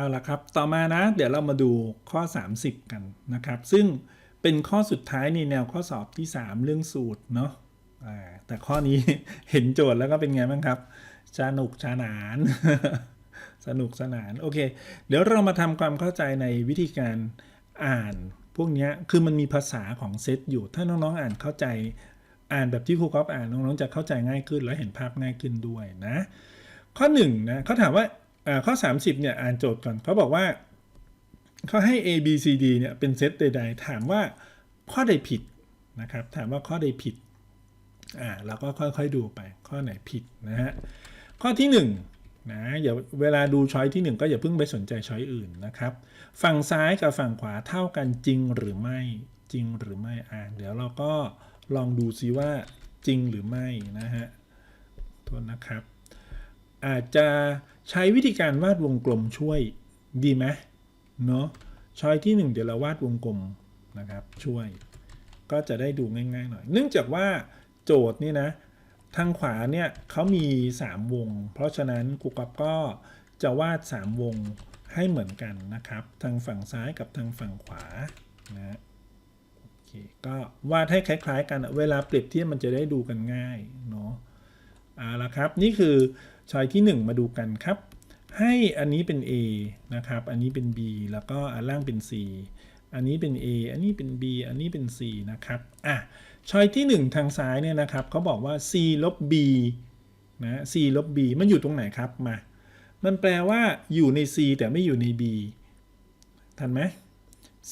เอาละครับ ต่อมานะ เดี๋ยวเรามาดูข้อ 30 กันนะครับ ซึ่งเป็นข้อสุดท้ายในแนวข้อสอบที่ 3 เรื่องสูตรเนาะแต่ข้อนี้เห็นโจทย์แล้วก็เป็นไงบ้างครับสนุกสนาน สนุกสนาน โอเค เดี๋ยวเรามาทำความเข้าใจในวิธีการอ่าน พวกนี้คือมันมีภาษาของเซตอยู่ ถ้าน้องๆอ่านเข้าใจอ่านแบบที่ครูก๊อฟอ่านน้องๆจะเข้าใจง่ายขึ้น และเห็นภาพง่ายขึ้นด้วยนะ ข้อหนึ่งนะเขาถามว่า ข้อ 30เนี่ยอ่านโจทย์ก่อนเขาบอกว่าเขาให้ A B C D เนี่ยเป็นเซตใดๆ ถามว่าข้อใดผิดนะครับ ถามว่าข้อใดผิดอ่าเราก็ค่อยๆดูไปข้อไหนผิดนะฮะข้อที่1นะอย่าเวลาดูช้อยที่ 1 ก็อย่าเพิ่งไปสนใจช้อยอื่นนะครับ ฝั่งซ้ายกับฝั่งขวาเท่ากันจริงหรือไม่จริงหรือไม่อ่าเดี๋ยวเราก็ลองดูซิว่าจริงหรือไม่นะฮะโทษนะครับ อาจจะใช้วิธีการวาดวงกลมช่วยดีไหมเนาะช้อยที่ 1 เดี๋ยวเราวาดวงกลมนะครับช่วย ก็จะได้ดูง่ายๆหน่อย เนื่องจากว่าโจทย์นี่นะทางขวาเนี่ยเขามี 3 วง เพราะฉะนั้นครูกับก็จะวาด 3 วงให้เหมือนกันนะครับ ทางฝั่งซ้ายกับทางฝั่งขวานะโอเคก็วาดให้คล้าย ๆ กันเวลาเปรียบเทียบมันจะได้ดูกันง่ายเนาะ เอาละครับ นี่คือชอยที่ 1 มาดูกันครับ ให้อันนี้เป็น A นะครับ อันนี้เป็น B แล้วก็อันล่างเป็น C อันนี้เป็น A อันนี้เป็น B อันนี้เป็น C นะครับอะชอยที่ 1 ทางซ้ายเนี่ยนะครับเขาบอกว่า C ลบ B นะ C ลบ B มันอยู่ตรงไหนครับมา มันแปลว่าอยู่ใน C แต่ไม่อยู่ใน B ทันไหม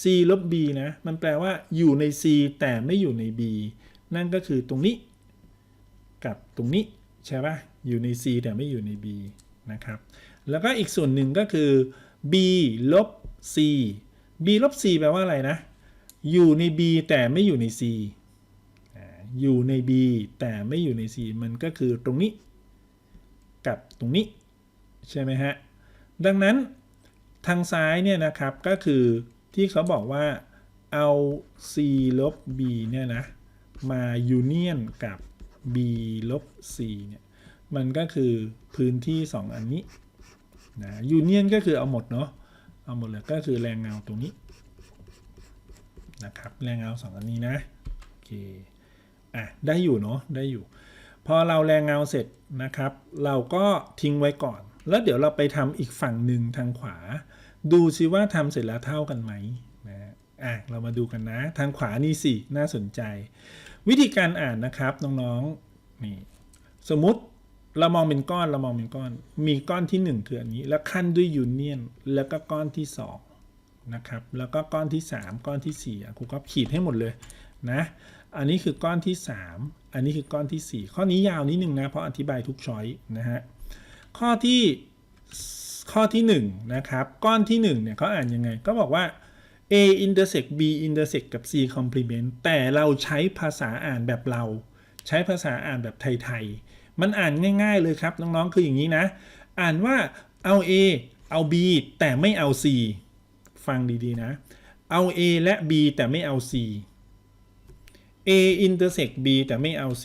C ลบ B นะ มันแปลว่าอยู่ใน C แต่ไม่อยู่ใน B นั่นก็คือตรงนี้ กับตรงนี้ ใช่ปะอยู่ใน C แต่ไม่อยู่ใน B นะครับ แล้วก็อีกส่วนหนึ่งก็คือ B ลบ C B ลบ C แปลว่าอะไรนะ อยู่ใน B แต่ไม่อยู่ใน C อ่าอยู่ใน B แต่ไม่อยู่ใน C มันก็คือตรงนี้ กับตรงนี้ ใช่ไหมฮะ ดังนั้นทางซ้ายเนี่ยนะครับก็คือที่เขาบอกว่าเอา C ลบ B เนี่ยนะ มายูเนียนกับ B ลบ C เนี่ย มันก็คือพื้นที่ 2 อันนี้นะยูเนียนก็คือเอาหมดเนาะเอาหมดเลยก็คือแรงเงาตรงนี้นะครับแรงเงาสองอันนี้นะโอเคอะได้อยู่เนาะได้อยู่ พอเราแรงเงาเสร็จนะครับ เราก็ทิ้งไว้ก่อน แล้วเดี๋ยวเราไปทำอีกฝั่งหนึ่งทางขวา ดูซิว่าทำเสร็จแล้วเท่ากันไหมนะอะเรามาดูกันนะ ทางขวานี่สิน่าสนใจ วิธีการอ่านนะครับน้องๆนี่สมมติ เรามองเป็นก้อนเรามองเป็นก้อน มีก้อนที่1คืออันนี้ แล้วขั้นด้วยยูเนียนแล้วก็ก้อนที่2นะครับแล้วก็ก้อนที่ 3 ก้อนที่4อะครูก็ขีดให้หมดเลยนะอันนี้คือก้อนที่ 3 อันนี้คือก้อนที่ 4 ข้อนี้ยาวนิดนึงนะเพราะอธิบายทุกช้อยนะฮะข้อที่ข้อที่1นะครับก้อนที่1เนี่ยเขาอ่านยังไงก็บอกว่า A intersect B intersect กับ C complement แต่เราใช้ภาษาอ่านแบบเรา ใช้ภาษาอ่านแบบไทยๆ มันอ่านง่าย ๆเลยครับน้องๆคืออย่างนี้นะ อ่านว่าเอา A เอา B แต่ไม่เอา C ฟังดีๆนะ เอา A และ B แต่ไม่เอา C A intersect B แต่ไม่เอา C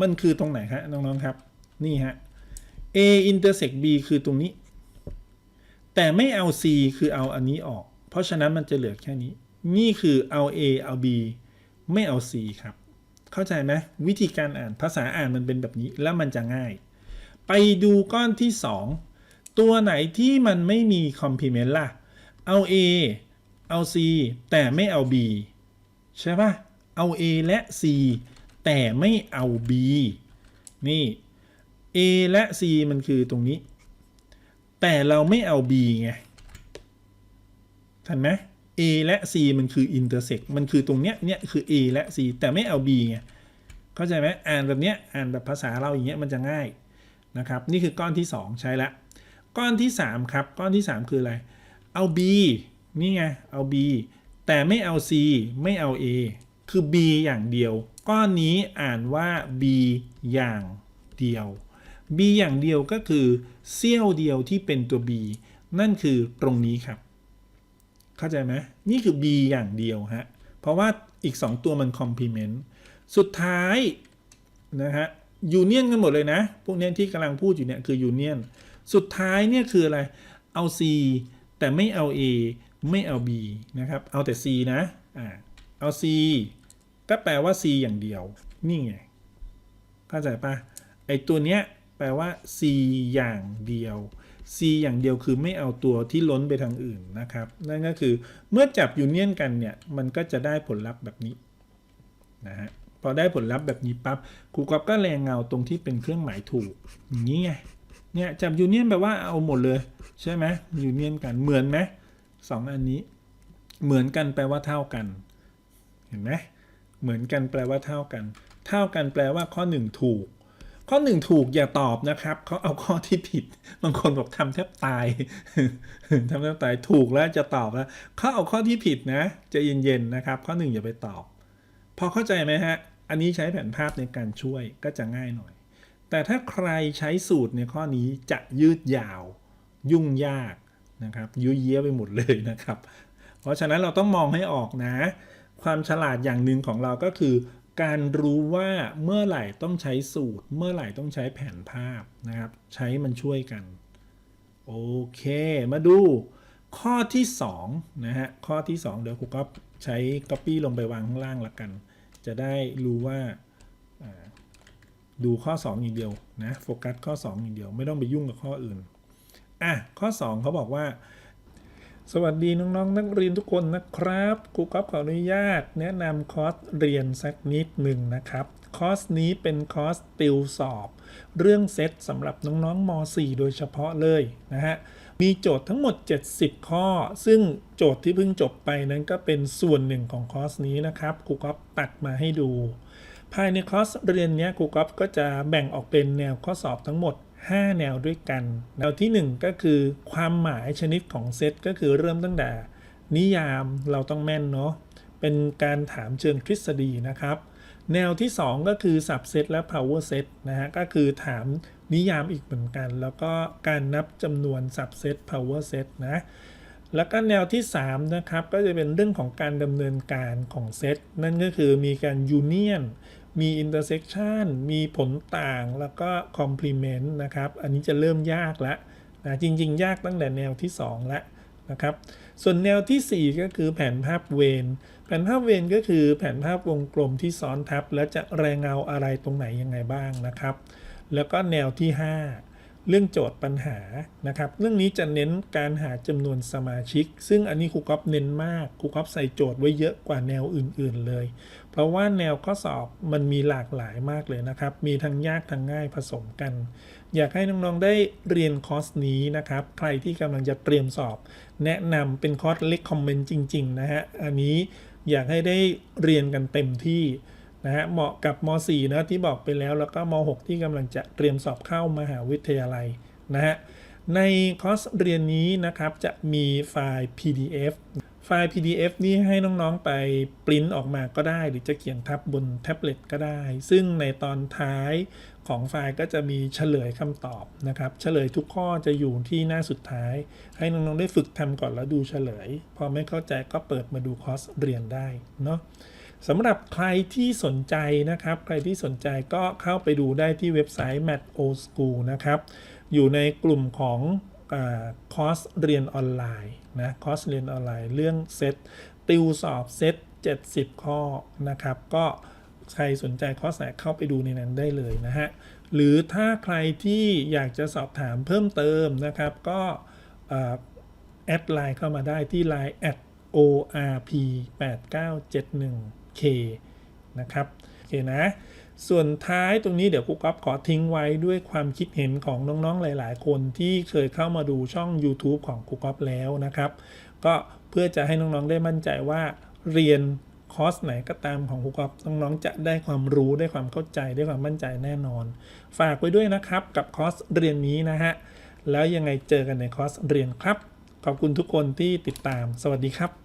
มันคือตรงไหนฮะน้องๆครับ นี่ฮะ A intersect B คือตรงนี้ แต่ไม่เอา C คือเอาอันนี้ออก เพราะฉะนั้นมันจะเหลือแค่นี้ นี่คือเอา A เอา B ไม่เอา C ครับ เข้าใจไหมวิธีการอ่านภาษาอ่านมันเป็นแบบนี้แล้วมันจะง่าย ไปดูก้อนที่ 2 ตัวไหนที่มันไม่มีคอมพลีเมนต์ล่ะ เอา A เอา C แต่ไม่เอา B ใช่ปะเอา A และ C แต่ไม่เอา B นี่ A และ C มันคือตรงนี้ แต่เราไม่เอา B ไง ทันไหม A และ C มันคือ intersect มันคือตรงเนี้ย เนี่ยคือ A และ C แต่ไม่เอา B ไง เข้าใจไหมอ่านแบบเนี้ย อ่านแบบภาษาเราอย่างเงี้ยมันจะง่ายนะครับ นี่คือก้อนที่ 2 ใช้ละ ก้อนที่ 3 ครับ ก้อนที่ 3 คืออะไร เอา B นี่ไง เอา B แต่ไม่เอา C ไม่เอา A คือ B อย่างเดียว ก้อนนี้อ่านว่า B อย่างเดียว B อย่างเดียวก็คือเสี้ยวเดียวที่เป็นตัว B นั่นคือตรงนี้ครับ เข้าใจไหมนี่คือ B อย่างเดียวฮะ เพราะว่าอีก 2 ตัวมัน complement สุดท้ายนะฮะยูเนียนกันหมดเลยนะ พวกเนี้ยที่กำลังพูดอยู่เนี่ยคือยูเนียน สุดท้ายเนี่ยคืออะไร เอา C แต่ไม่เอา A ไม่เอา B นะครับ เอาแต่ C นะ อ่า เอา C ก็แปลว่า C อย่างเดียว นี่ไง เข้าใจปะไอตัวเนี้ยแปลว่า C อย่างเดียว C อย่างเดียวคือไม่เอาตัวที่ล้นไปทางอื่นนะครับ นั่นก็คือเมื่อจับยูเนียนกันเนี่ย มันก็จะได้ผลลัพธ์แบบนี้นะฮะพอได้ผลลัพธ์แบบนี้ปั๊บครูกอฟก็แรงเงาตรงที่เป็นเครื่องหมายถูก อย่างนี้ไงเนี่ยจับยูเนียนแปลว่าเอาหมดเลย ใช่ไหมยูเนียนกันเหมือนไหมสองอันนี้ เหมือนกันแปลว่าเท่ากัน เห็นไหมเหมือนกันแปลว่าเท่ากัน เท่ากันแปลว่าข้อหนึ่งถูก ข้อหนึ่งถูกอย่าตอบนะครับเขาเอาข้อที่ผิด บางคนบอกทำแทบตายทำแทบตายถูกแล้วจะตอบแล้วเขาเอาข้อที่ผิดนะจะเย็นๆนะครับ ข้อหนึ่งอย่าไปตอบ พอเข้าใจไหมฮะ อันนี้ใช้แผนภาพในการช่วยก็จะง่ายหน่อย แต่ถ้าใครใช้สูตรในข้อนี้จะยืดยาว ยุ่งยากนะครับยุ่ยเยี้ยไปหมดเลยนะครับ เพราะฉะนั้นเราต้องมองให้ออกนะ ความฉลาดอย่างหนึ่งของเราก็คือ การรู้ว่าเมื่อไหร่ต้องใช้สูตร เมื่อไหร่ต้องใช้แผนภาพนะครับ ใช้มันช่วยกัน โอเค มาดูข้อที่2นะฮะข้อที่ 2 เดี๋ยวครูก็ใช้ Copy ลงไปวางข้างล่างละกัน จะได้รู้ว่าดูข้อ 2 อย่างเดียวนะโฟกัสข้อ 2 อย่างเดียว ไม่ต้องไปยุ่งกับข้ออื่นอะข้อ 2เขาบอกว่า สวัสดีน้องๆนักเรียนทุกคนนะครับครูก๊อฟขออนุญาต แนะนำคอร์สเรียนสักนิดหนึ่งนะครับ คอร์สนี้เป็นคอร์สติวสอบ เรื่องเซตสำหรับน้องๆม .4 โดยเฉพาะเลยนะฮะ มีโจทย์ทั้งหมด 70 ข้อ ซึ่งโจทย์ที่เพิ่งจบไปนั้นก็เป็นส่วนหนึ่งของคอร์สนี้นะครับครูก๊อฟตัดมาให้ดู ภายในคอร์สเรียนนี้ครูก๊อฟก็จะแบ่งออกเป็นแนวข้อสอบทั้งหมด 5 แนวด้วยกัน แนวที่ 1 ก็คือความหมายชนิดของเซตก็คือเริ่มตั้งแต่ นิยามเราต้องแม่นเนาะเป็นการถามเชิงทฤษฎีนะครับ แนวที่ 2 ก็คือ subset และ power set นะฮะก็คือถามนิยามอีกเหมือนกัน แล้วก็การนับจำนวน subset power set นะแล้วก็แนวที่ 3 นะครับ ก็จะเป็นเรื่องของการดำเนินการของเซตนั่นก็คือมีการ union มี intersection มีผลต่างแล้วก็ complement นะครับ อันนี้จะเริ่มยากแล้วนะจริง ๆ ยากตั้งแต่แนวที่ 2 แล้วนะครับ ส่วนแนวทีสี่4 ก็คือแผนภาพเวนแผนภาพเวนก็คือแผนภาพวงกลมที่ซ้อนทับ แล้วจะแรงเงาอะไรตรงไหนยังไงบ้างนะครับ แล้วก็แนวที่ 5 เรื่องโจทย์ปัญหานะครับ เรื่องนี้จะเน้นการหาจำนวนสมาชิก ซึ่งอันนี้ครูก๊อฟเน้นมากครูก๊อฟใส่โจทย์ไว้เยอะกว่าแนวอื่น ๆเลย เพราะว่าแนวข้อสอบมันมีหลากหลายมากเลยนะครับ มีทั้งยากทั้งง่ายผสมกัน อยากให้น้องๆได้เรียนคอร์สนี้นะครับ ใครที่กำลังจะเตรียมสอบ แนะนำเป็นคอร์สเล็กคอมเมนต์จริง ๆ นะฮะอันนี้อยากให้ได้เรียนกันเต็มที่ นะฮะเหมาะกับม .4 นะที่บอกไปแล้วแล้วก็ม .6 ที่กำลังจะเตรียมสอบเข้ามหาวิทยาลัยนะฮะในคอร์สเรียนนี้นะครับจะมีไฟล์ PDF ไฟล์ PDF นี่ให้น้องๆไปปริ้นออกมาก็ได้ หรือจะเขียนทับบนแท็บเล็ตก็ได้ ซึ่งในตอนท้ายของไฟล์ก็จะมีเฉลยคำตอบนะครับ เฉลยทุกข้อจะอยู่ที่หน้าสุดท้าย ให้น้องๆได้ฝึกทำก่อนแล้วดูเฉลย พอไม่เข้าใจก็เปิดมาดูคอร์สเรียนได้เนาะ สำหรับใครที่สนใจนะครับ ใครที่สนใจก็เข้าไปดูได้ที่เว็บไซต์ Math O School นะครับ อยู่ในกลุ่มของอคอร์สเรียนออนไลน์นะคอร์สเรียนออนไลน์เรื่องเซตติวสอบเซต70 ข้อนะครับ ก็ใครสนใจคอร์สไหนเข้าไปดูในนั้นได้เลยนะฮะ หรือถ้าใครที่อยากจะสอบถามเพิ่มเติมนะครับ ก็แอดไลน์เข้ามาได้ที่ Line at orp k นะครับโอเคนะ ส่วนท้ายตรงนี้เดี๋ยวครูก๊อฟขอทิ้งไว้ด้วยความคิดเห็นของน้องๆหลายๆ คนที่เคยเข้ามาดูช่อง YouTube ของครูก๊อฟแล้วนะครับ ก็เพื่อจะให้น้องๆได้มั่นใจว่าเรียนคอร์สไหนก็ตามของครูก๊อฟน้องๆจะได้ความรู้ได้ความเข้าใจได้ความมั่นใจแน่นอน ฝากไว้ด้วยนะครับกับคอร์สเรียนนี้นะฮะ แล้วยังไงเจอกันในคอร์สเรียนครับ ขอบคุณทุกคนที่ติดตาม สวัสดีครับ